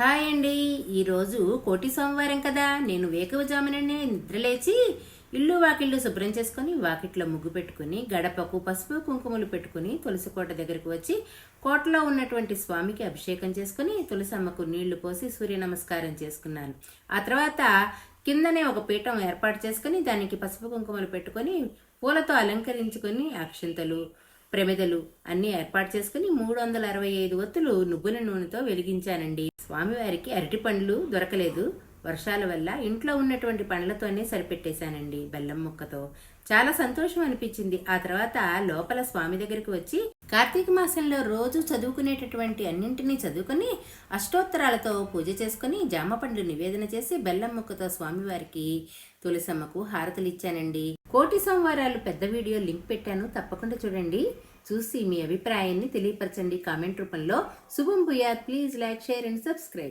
Hi అండి. ఈరోజు కోటి సోమవారం కదా. నేను వేకవజాముననే నిద్రలేచి ఇల్లు వాకిళ్ళు శుభ్రం చేసుకొని వాకిట్లో ముగ్గు పెట్టుకుని గడపకు పసుపు కుంకుమలు పెట్టుకుని తులసి కోట దగ్గరకు వచ్చి కోటలో ఉన్నటువంటి స్వామికి అభిషేకం చేసుకుని తులసమ్మకు నీళ్ళు పోసి సూర్య నమస్కారం చేసుకున్నాను. ఆ తర్వాత కిందనే ఒక పీఠం ఏర్పాటు చేసుకుని దానికి పసుపు కుంకుమలు పెట్టుకొని పూలతో అలంకరించుకొని అక్షింతలు ప్రమిదలు అన్ని ఏర్పాటు చేసుకుని మూడు వందల అరవై ఐదు ఒత్తులు నువ్వుల నూనెతో వెలిగించానండి. స్వామివారికి అరటి పండ్లు దొరకలేదు. వర్షాల వల్ల ఇంట్లో ఉన్నటువంటి పండ్లతోనే సరిపెట్టేశానండి బెల్లం ముక్కతో. చాలా సంతోషం అనిపించింది. ఆ తర్వాత లోపల స్వామి దగ్గరికి వచ్చి కార్తీక మాసంలో రోజు చదువుకునేటటువంటి అన్నింటినీ చదువుకుని అష్టోత్తరాలతో పూజ చేసుకుని జామ పండ్లు నివేదన చేసి బెల్లం ముక్కతో స్వామివారికి తులసమ్మకు హారతులు ఇచ్చానండి కోటి సోమవారాలు పెద్ద వీడియో లింక్ పెట్టాను తప్పకుండా చూడండి. చూసి మీ అభిప్రాయాన్ని తెలియపరచండి కామెంట్ రూపంలో. శుభం భూయాత్. Please like share and subscribe.